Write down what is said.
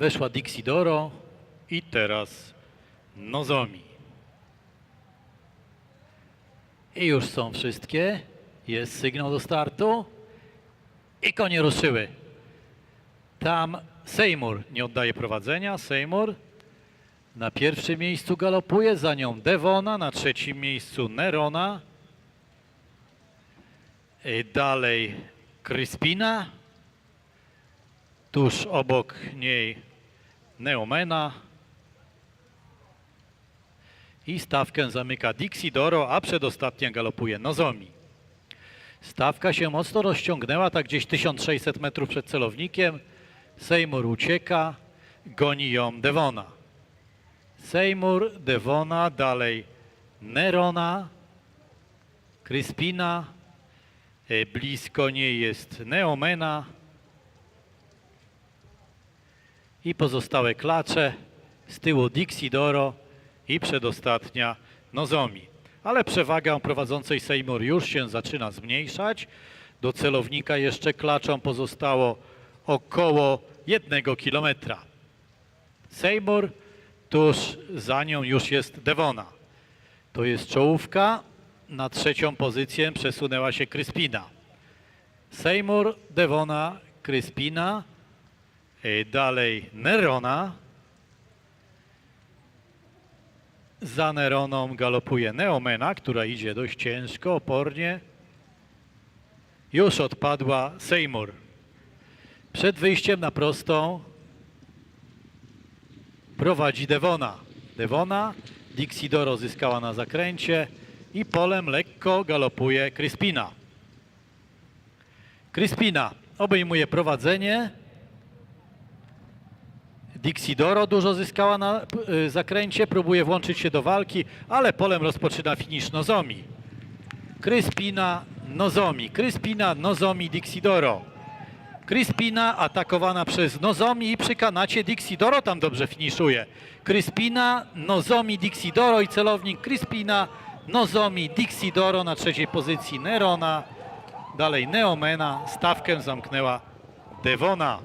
Weszła Dixidoro i teraz Nozomi. I już są wszystkie. Jest sygnał do startu. I konie ruszyły. Tam Seymour nie oddaje prowadzenia. Seymour na pierwszym miejscu galopuje, za nią Devona, na trzecim miejscu Nerona. I Dalej Crispina. Tuż obok niej Neomena. I stawkę zamyka Dixidoro, a przedostatnia galopuje Nozomi. Stawka się mocno rozciągnęła, tak gdzieś 1600 metrów przed celownikiem. Seymour ucieka, goni ją Devona. Seymour, Devona, dalej Nerona, Crispina, e, blisko niej jest Neomena i pozostałe klacze, z tyłu Dixidoro i przedostatnia Nozomi. Ale przewaga prowadzącej Seymour już się zaczyna zmniejszać. Do celownika jeszcze klaczą pozostało około jednego kilometra. Seymour, tuż za nią już jest Devona. To jest czołówka. Na trzecią pozycję przesunęła się Kryspina. Seymour, Devona, Kryspina, dalej Nerona. Za Neroną galopuje Neomena, która idzie dość ciężko, opornie. Już odpadła Seymour. Przed wyjściem na prostą prowadzi Devona. Devona, Dixidoro zyskała na zakręcie i polem lekko galopuje Crispina. Crispina obejmuje prowadzenie. Dixidoro dużo zyskała na y, zakręcie, próbuje włączyć się do walki, ale polem rozpoczyna finisz Nozomi. Crispina, Nozomi, Crispina, Nozomi, Dixidoro. Crispina atakowana przez Nozomi i przy kanacie Dixidoro tam dobrze finiszuje. Crispina, Nozomi, Dixidoro i celownik Crispina, Nozomi, Dixidoro na trzeciej pozycji Nerona. Dalej Neomena, stawkę zamknęła Devona.